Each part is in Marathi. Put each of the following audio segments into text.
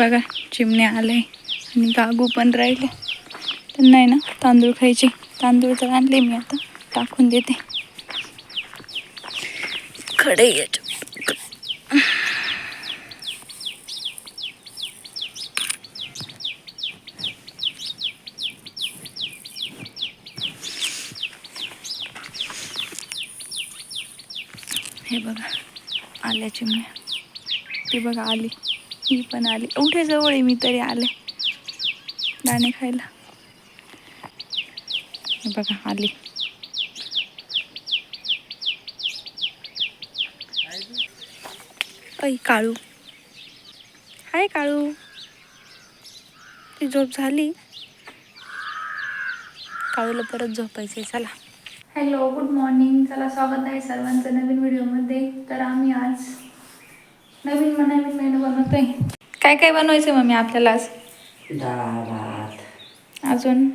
बघा चिमणे आले आणि गागू पण राहिले. तर नाही ना तांदूळ खायचे. तांदूळ तर आणले मी आता. टाकून देते. खडे याच्या हे बघा आल्या चिमण्या. ती बघा आली. ही पण आली. एवढ्या जवळ आहे मी तरी आले. दाणे खायला. बघा आली. ऐ काळू. हाय काळू. ती झोप झाली. काळूला परत झोपायचे चला. हॅलो गुड मॉर्निंग चला स्वागत आहे सर्वांचं नवीन व्हिडिओमध्ये. तर आम्ही आज नवीन म- नवीन मेनू बनवतोय. काय काय बनवायचं मम्मी आपल्याला आज? डाळ भात. अजून?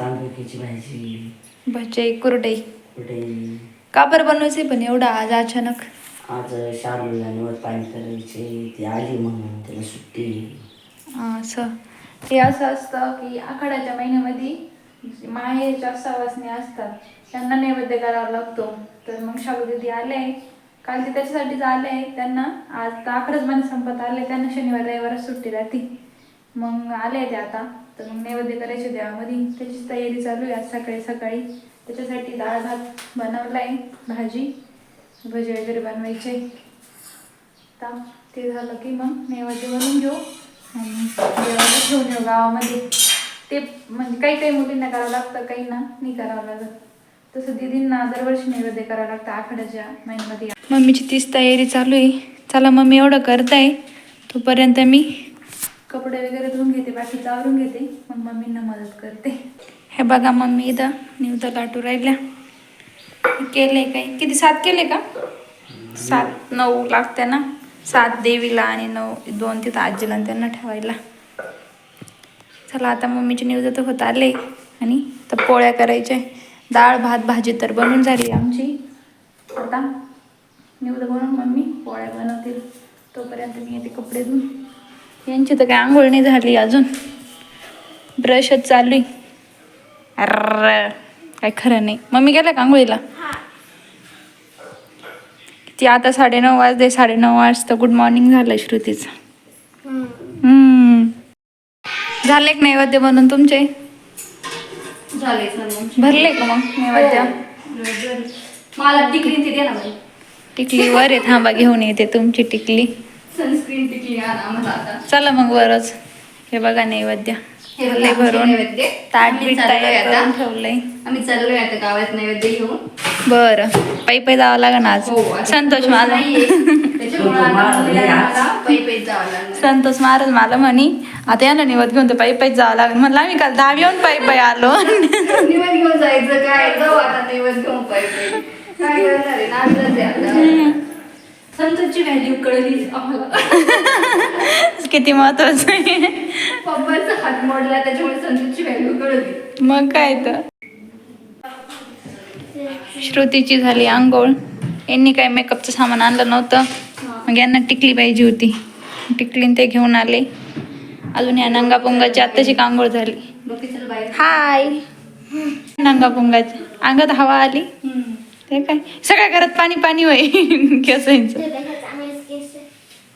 तांदूळची भाजी. भजे कुरडई. पुढे का बरं बनवायचे पण एवढं आज अचानक? आज शालूला निवड पाणी करायचे ती आली म्हणून त्याला सुट्टी. असं. हे असं असतं की आखाड्याच्या महिन्यामध्ये माहेरच्या सवासणी असतात. त्यांना नैवेद्य करावा लागतो. तर मग शाबुदिदी आले. काल ते त्याच्यासाठीच आले त्यांना आज तर आखडच संपत आले त्यांना शनिवार रविवार सुट्टी राहते. मग आले ते आता तर मग नैवेद्य करायचे देवामध्ये त्याची तयारी चालू आहे आज सकाळी सकाळी. त्याच्यासाठी डाळ भात बनवलाय भाजी भजी वगैरे बनवायचे. आता ते झालं की मग नैवेद्य बनवून घेऊ. आणि देवाला घेऊन येऊ गावामध्ये. ते म्हणजे काही काही मुलींना करावं लागतं काही ना नाही करावं लागत. तसं दिदींना दरवर्षी नैवेद्य करावं लागतं आखाड्याच्या महिन्यामध्ये. मम्मीची तीच तयारी चालू आहे. चला मम्मी एवढं करताय. तोपर्यंत मी कपडे वगैरे धुवून घेते बाकीचं आवरून घेते. मग मम्मींना मदत करते. हे बघा मम्मी इथं निवत लाटू राहिल्या. केले काही किती सात केले का? सात नऊ लागते ना. सात देवीला आणि नऊ दोन तिथं आजीला त्यांना ठेवायला. चला आता मम्मीची तर होत आले. आणि तर पोळ्या करायच्या डाळ भात भाजी तर बनून झाली आमची. आता न्यूज बनवून मम्मी पोळ्या बनवतील. तोपर्यंत मी येते कपडे धुवून यांची तर काय आंघोळ नाही झाली अजून. ब्रशच चालू आहे. काय खरं नाही. मम्मी गेल्या का आंघोळीला? ती आता साडेनऊ वाजले. साडेनऊ वाजता गुड मॉर्निंग झालं श्रुतीचं. झाले का नैवेद्य बनून तुमचे? झाले भरले का मग नैवेद्य? मला टिकली ते दे ना टिकली वर आहे थांबा घेऊन येते तुमची टिकली. सनस्क्रीन टिकली आणा आता. चला मग वरच. हे बघा नैवेद्य. हे भरून. ताट आम्ही बीट चाललोय तयार आता. करून ठेवलंय. आम्ही चाललोय आता गावात नैवेद्य घेऊन. बरं. पायी पायी जावं लागेल आज. हो संतोष मला संतोष महाराज मला म्हणे. आता याला निवत घेऊन तर पायी पायी जावं लागेल म्हणलं आम्ही काल दहावी येऊन पायी पायी आलो. निवड घेऊन जायचं काय? जाऊ आता नैवेद्य घेऊन पायी पायी काय करणार आहे? संतोषची व्हॅल्यू कळली आम्हाला. किती महत्वाचं आहे. पप्पाचा हात मोडला त्याच्यामुळे संतोषची व्हॅल्यू कळली. मग काय तर. श्रुतीची झाली आंघोळ. यांनी काही मेकअपचं सामान आणलं नव्हतं. मग यांना टिकली पाहिजे होती. टिकलीन ते घेऊन आले. अजून या नंगा पुंगाची आत्ताची आंघोळ झाली. हाय नंगा पुंगाची अंगात हवा आली. ते काय? सगळ्या घरात पाणी पाणी होय. केसांचं.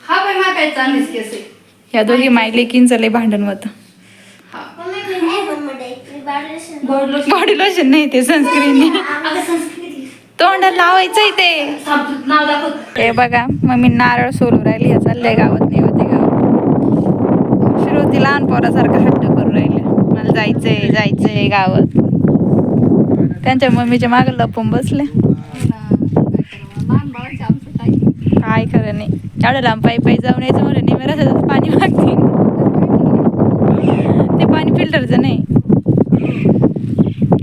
हा बाई मा काय चांगलीच केस आहे ह्या दोघी मायलेकींचं लय भांडण होतं. हा. बॉडी लोशन नाही ते सनस्क्रीन तोंडाला लावायचंय ते. नाव हे बघा मम्मी नारळ सोलू राहिली या चाललंय गावात नाही होते गावात. श्रुती लहान पोरासारखं हट्ट करू राहिले. मला जायचंय जायचंय गावात. त्यांच्या मम्मीच्या मागे लपून बसले काय खरं नाही. एवढं लांब पायी पायी जाऊन यायचं म्हणून नाही मी रस्त्यातच पाणी मागते ते पाणी फिल्टरचं नाही.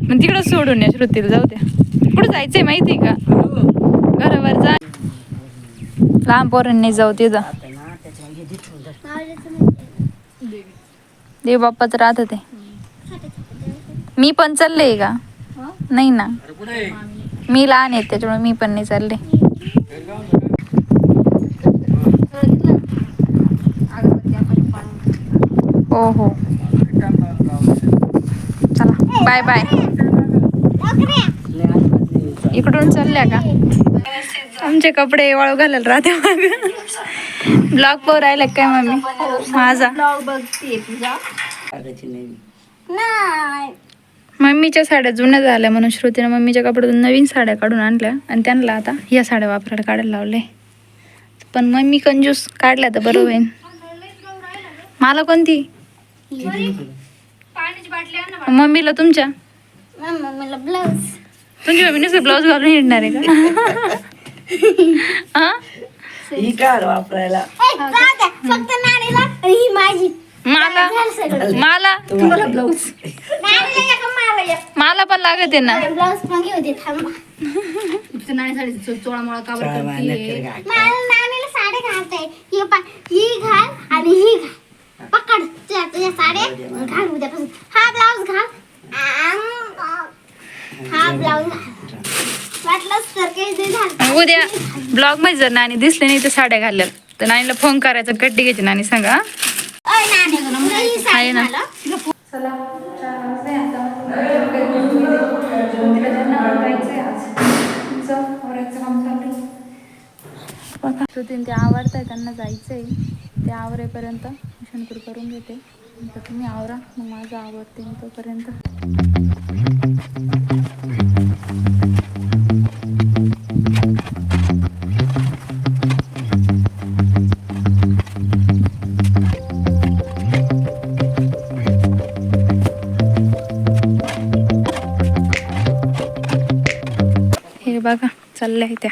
मग तिकडं सोडून या श्रुतीला जाऊ द्या. कुठं जायचंय माहिती आहे का? घरावर जा. लहान पोरांनी जाऊ तिथं. हे. देव बाप्पाच राहत ते. मी पण चालले का? नाही ना. मी लहान आहे त्याच्यामुळे मी पण नाही चालले. हो हो. चला बाय बाय. इकडून चालल्या का? आमचे कपडे वाळू घालायला राहते मग. ब्लॉग पोर राहिला काय मम्मी? माझा. नाही. मम्मीच्या साड्या जुन्या झाल्या म्हणून श्रुतीने मम्मीच्या कपड्यातून नवीन साड्या काढून आणल्या आणि त्यांना आता ह्या साड्या वापरायला काढायला लावले. पण मम्मी कंजूस काढल्या तर बरोबर आहे मला कोणती? मम्मीला तुमच्या? मम्मीला ब्लाऊज तुमची मम्मी नुसतं ब्लाऊज घालून येणार आहे का? हा? कार वापरायला. फक्त नाणीला ही माझी. मला मला तुम्हाला ब्लाऊज. मला पण लागत आहे ना. पण घेऊ दे थांबा. चोळामोळा मला साडी घालताय. ही पा ही घाल आणि ही घाल. पकड. तुझ्या तुझ्या साड्या घाल उद्यापासून. हा ब्लाऊज घाल. हा ब्लाऊज घाल. वाटलंच तर काही ते घाल. उद्या ब्लॉगमध्ये जर नाणी दिसले नाही तर साड्या घालल्या तर नानीला फोन करायचा गड्डी घ्यायची नानी सांगा? ओय नानी तुला ही आहे साडी ना. घाल. चला चार वाजले आता तिला ज्यांना आवडायचंय आज तुमचं आवरायचं काम चाललंय बघा ते ते आहे त्यांना जायचं आहे ते आवरेपर्यंत शंकर करून घेते. तर तुम्ही आवरा मग माझं आवडते तोपर्यंत. हे बघा चाललंय त्या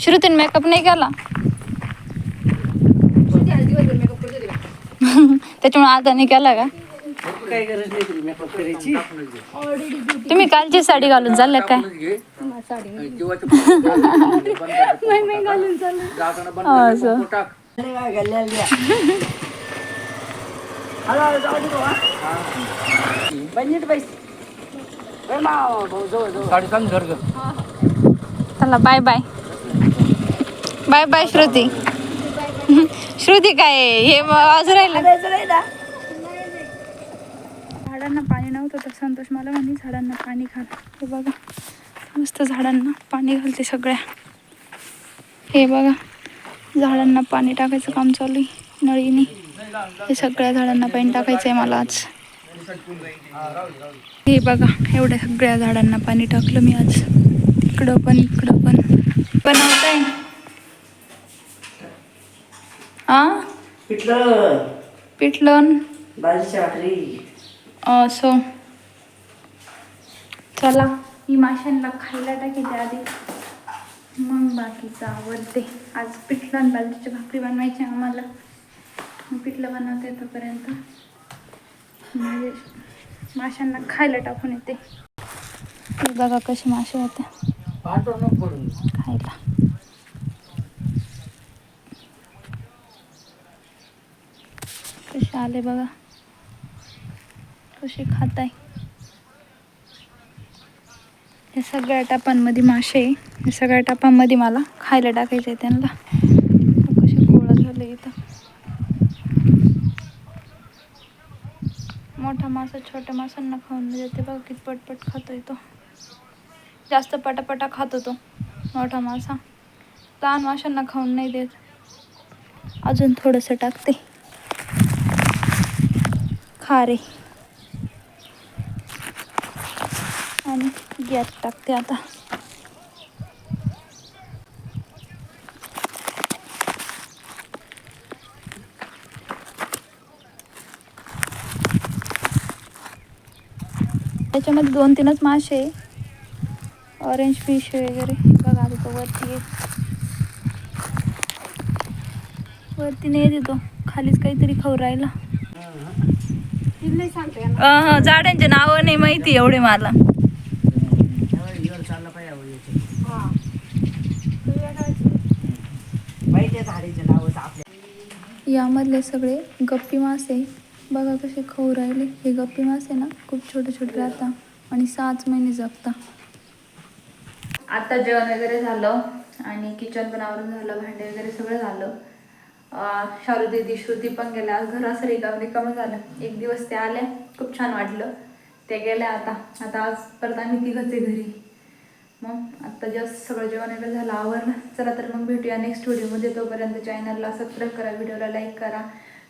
श्रुतीन मेकअप नाही केला. त्याच्यामुळे आता नाही केला का? काय गरज नाही तुला मेकअप करायची. तुम्ही कालची साडी घालून चालल्या काय? असं. अरे वा, गल्ल्याला द्या. हळू, हळू, जाऊ दे बाबा. बंजीत बैस. ए, माव, भाऊ, जवळ, जवळ. चला bye bye bye bye Shruti. Shruti काय हे आज राहिलं. झाडांना पाणी नव्हतं तर संतोष मला म्हणे झाडांना पाणी घाल. हे बघा मस्त झाडांना पाणी घालते सगळ्या. हे बघा झाडांना पाणी टाकायचं काम चालू आहे नळीने. हे सगळ्या झाडांना पाणी टाकायचं आहे मला आज. हे बघा एवढ्या सगळ्या झाडांना पाणी टाकलं मी आज. इकडं पण इकडं पण. बनवताय? आ? पिठलं. पिठलं बाजरीच्या भाकरी. असं चला ही माशांना खायला टाकायचे आधी मग बाकीचं आवडते. आज पिठलं आणि बाजरीची भाकरी बनवायची आम्हाला. पिठलं बनवते तोपर्यंत. म्हणजे माशांना खायला टाकून येते. हे बघा कसे मासे होते खायला कसे आले बघा? कसे खात आहे या सगळ्या टापांमध्ये मासे आहे. या सगळ्या टापांमध्ये मला खायला टाकायचं आहे त्यांना. कसे गोळा झाले इथं? मोठा मासा छोट्या मासांना खाऊन देते बघा किती पटपट खातोय तो. जास्त पटापटा खातो तो. मोठा मासा. लहान माशांना खाऊन नाही देत. अजून थोडंसं टाकते. खारे. आणि गॅस टाकते आता. त्याच्यामध्ये दोन तीनच मासे आहे ऑरेंज फिश वगैरे. बघा तिथं तो वरती आहे. वरती नाही येतो खालीच काहीतरी खाऊ राहिला. झाडांचे नाव नाही माहिती एवढे मला. यामधले सगळे गप्पी मासे. बघा कसे खाऊ राहिले. हे गप्पी मासे ना खूप छोटे छोटे राहतात आणि सहाच महिने जगता. आता जेवण वगैरे झालं आणि किचन पण आवरून झालं भांडे वगैरे सगळं झालं. शारू दिदी श्रुती पण गेल्या. घरास रिकाम रिकाम रिकामं झालं. एक दिवस ते आल्या. खूप छान वाटलं. ते गेल्या आता. आता आज परत आम्ही तिघंच आहे घरी. मग आता जस्ट सगळं जेवण वगैरे झालं. आवरलं. चला तर मग भेटूया नेक्स्ट व्हिडिओमध्ये तोपर्यंत चॅनलला सबस्क्राईब करा. व्हिडिओला लाईक करा.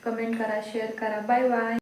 कमेंट करा. शेअर करा. Bye bye